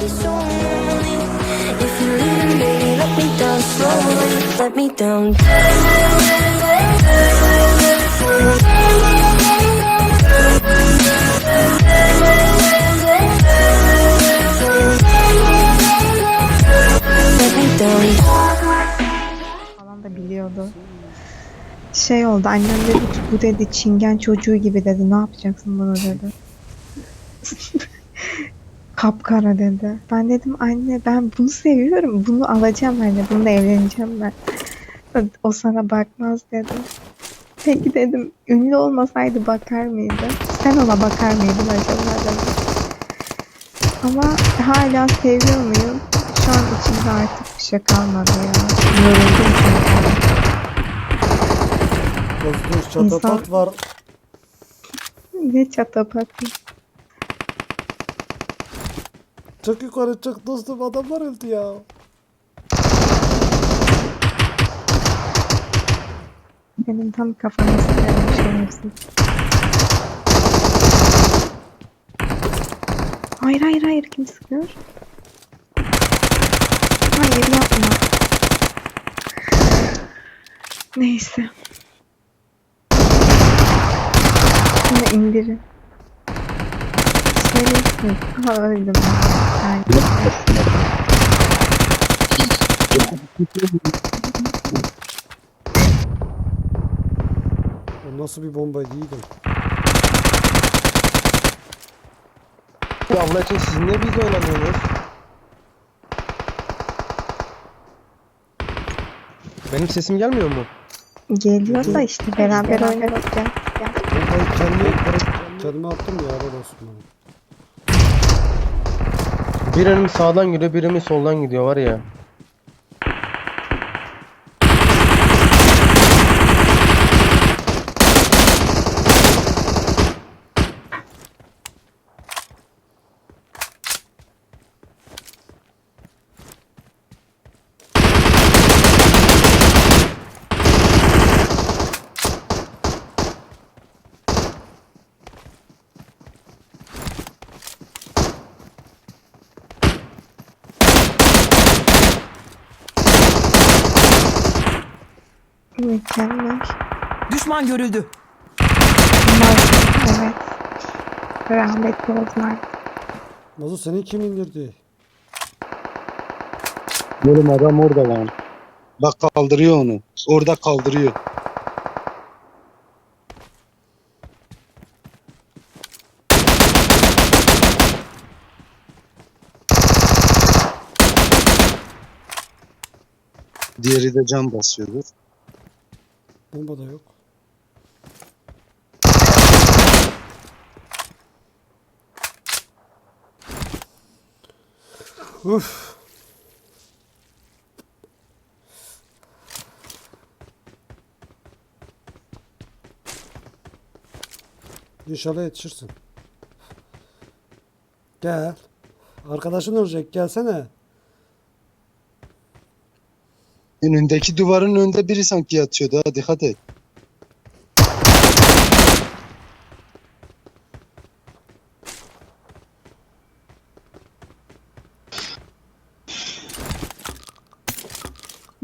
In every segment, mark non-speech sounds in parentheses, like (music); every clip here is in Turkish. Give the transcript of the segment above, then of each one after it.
let falan da biliyordu. Şey oldu annem dedi ki bu dedi çingen çocuğu gibi dedi. Ne yapacaksın bunu? dedi. Kapkara dedi. Ben dedim anne ben bunu seviyorum bunu alacağım anne bununla evleneceğim ben. O sana bakmaz dedi. Peki dedim ünlü olmasaydı bakar mıydı? Sen ona bakar mıydın acaba dedim. Ama hala seviyor muyum? Şu an içimde artık bir şey kalmadı ya. Yoruldum çünkü. Dur çatapat İnsan- var. Ne çatapatı. Çık yukarı çık dostum adamlar öldü ya. Benim tam kafama sıkıyorum şerefsiz. Hayır hayır hayır kim sıkıyor? Hayır yapma. Neyse. Şunu indirin. Şerefsiz. Aha öldüm. O nasıl bir. Ya Allah için siz niye biz oynamıyorsunuz? Benim sesim gelmiyor mu? Geliyor da işte beraber oynadık ya. Bombayı kendime, kendime attım ya helal olsun bana. Birinin sağdan gidiyor, birinin soldan gidiyor var ya. Mükemmel. Düşman görüldü. Umarım, evet. Rahmetli Osman. Nazo seni kim indirdi? Oğlum adam orada lan. Bak kaldırıyor onu. Orada kaldırıyor. Diğeri de cam basıyordur. Bomba da yok. Uf. İnşallah yetişirsin. Gel. Arkadaşın olacak gelsene. Önündeki duvarın önünde biri sanki yatıyordu ha dikkat et.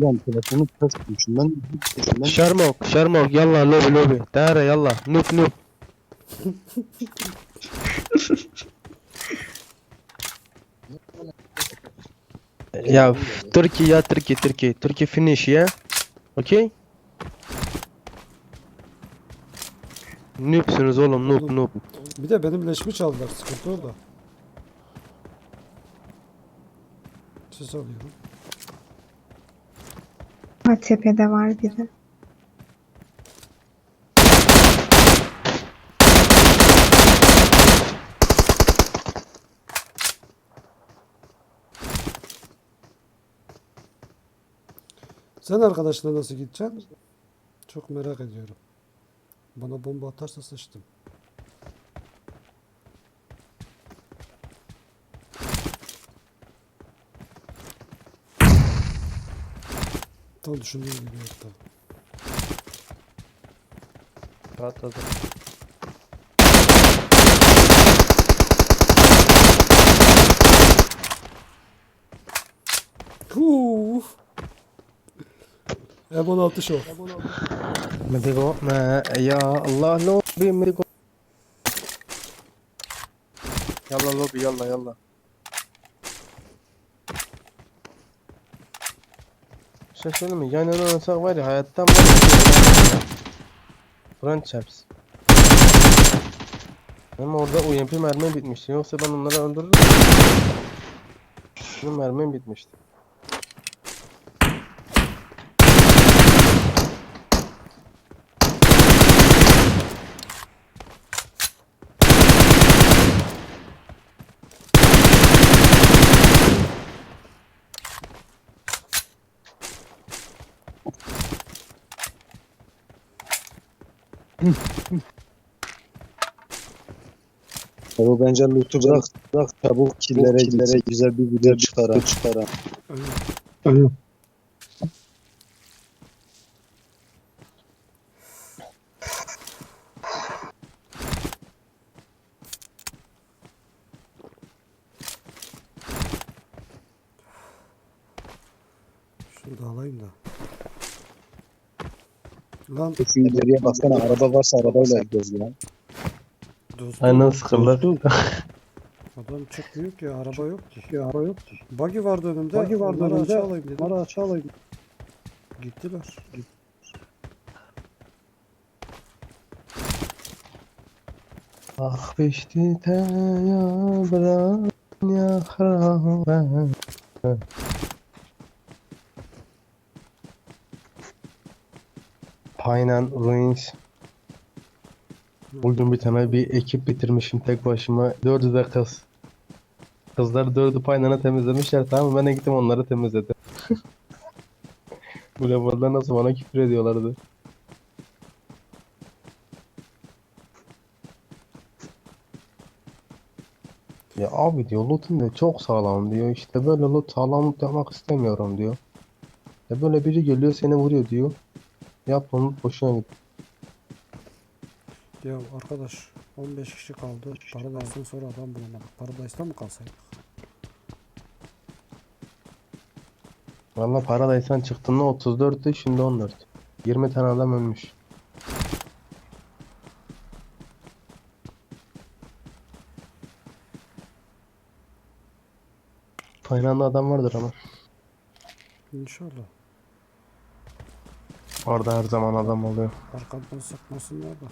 Lan telefonu ters tutmuşum ben. ben Şermok, Şermok, yallah lobi lobi. Dere yallah, nup nup. (laughs) ya f- Türkiye ya Türkiye Türkiye Türkiye finish ya. Okay? Noobsunuz oğlum noob noob. Bir de benim leşimi çaldılar. Sıkıntı orada. Ses alıyorum. Ha, tepede var biri. Sen arkadaşına nasıl gideceksin? Çok merak ediyorum. Bana bomba atarsa sıçtım. Tam düşündüğüm gibi yaptı. Patladı. Puh. M16 şov. Medigo ma ya Allah lobi medigo. Yalla lobi yalla yalla. Şaşırdım mı? Yan yana olsak var ya hayattan var çarpsın. Ama orada UMP mermi bitmişti. Yoksa ben onları öldürürdüm. Benim mermim bitmişti. O bence loot'u bırak. Bırak çabuk killere killere güzel bir video çıkara çıkara. Şunu da alayım da. Lan Şu ileriye baksana araba varsa arabayla gidiyoruz ya. dostum. Aynen sıkıldı. (laughs) Adam çıkmıyor ki araba yok ki. Araba yok ki. Buggy vardı önümde. Buggy vardı önümde. Açı alayım dedim. Onları açı alayım. Gittiler. Ah beşti te ya bırak ya ben. Paynen Ruins. Bugün bir tane bir ekip bitirmişim tek başıma. Dördü de kız. Kızlar dördü Paynan'ı temizlemişler tamam mı? Ben de gittim onları temizledim. (laughs) Bu level'da nasıl bana küfür ediyorlardı. Ya abi diyor loot'un da çok sağlam diyor. İşte böyle loot sağlam yapmak istemiyorum diyor. Ya böyle biri geliyor seni vuruyor diyor. Yap onu boşuna git. Ya arkadaş 15 kişi kaldı. Paradise'dan sonra adam bulamadık. Paradise'da mı kalsaydık? Valla Paradise'dan çıktığında 34'tü şimdi 14. 20 tane adam ölmüş. Aynı adam vardır ama. İnşallah. Orada her zaman adam oluyor. Arkamdan sıkmasınlar da.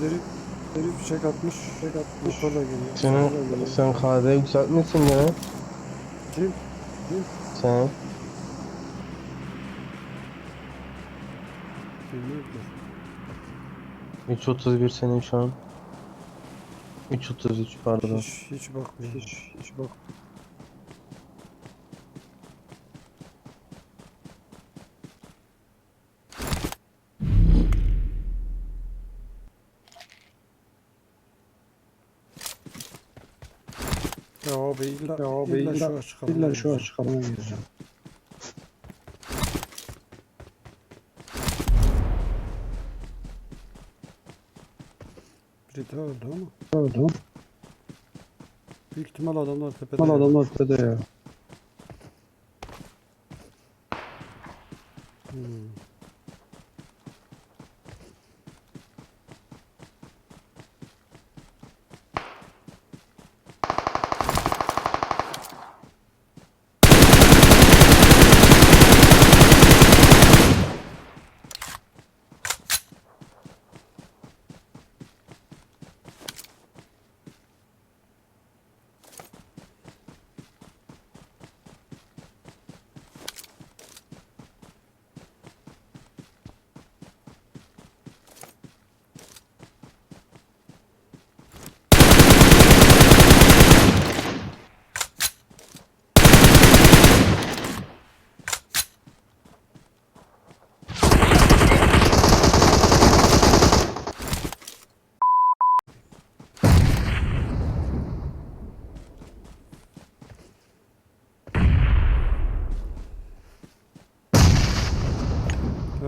Birileri birileri fişek atmış. Fişek atmış. Motorla geliyor. Senin, sen KD yükseltmişsin gene. Kim? Sen. Bilmiyorum ki. 3.31 senin şu an. 3.33 pardon. Hiç, hiç bakmıyor. Hiç, hiç bak. Ya abi illa, ya abi illa, şu açık illa şu açık alana gireceğim. Biri öldü ama. Öldü. Büyük ihtimal adamlar tepede. Ya. adamlar tepede ya.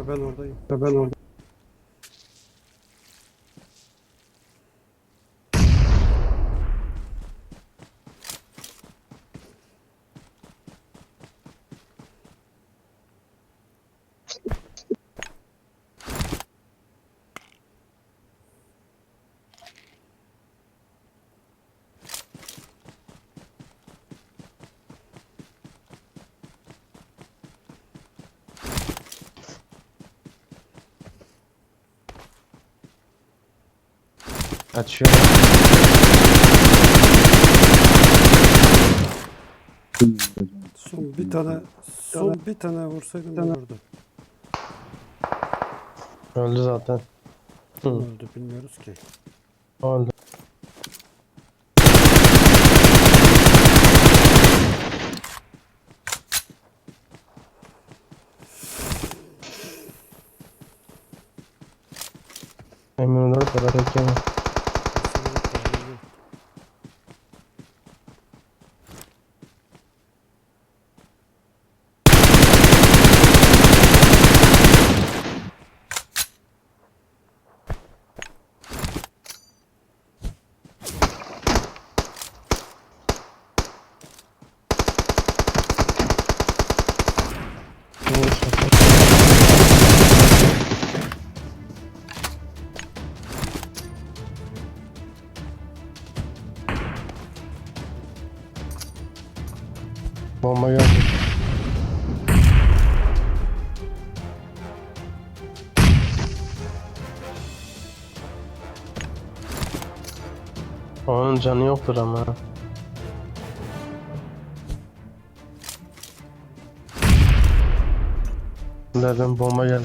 Ben oradayım. Ve ben oradayım. Kaçıyor. Son bir tane son bir tane vursaydım öldürdü. Öldü zaten. Hı. Öldü bilmiyoruz ki. Öldü. Emin olarak kadar bekliyorum. Onun canı yoktur ama. Nereden bomba geldi?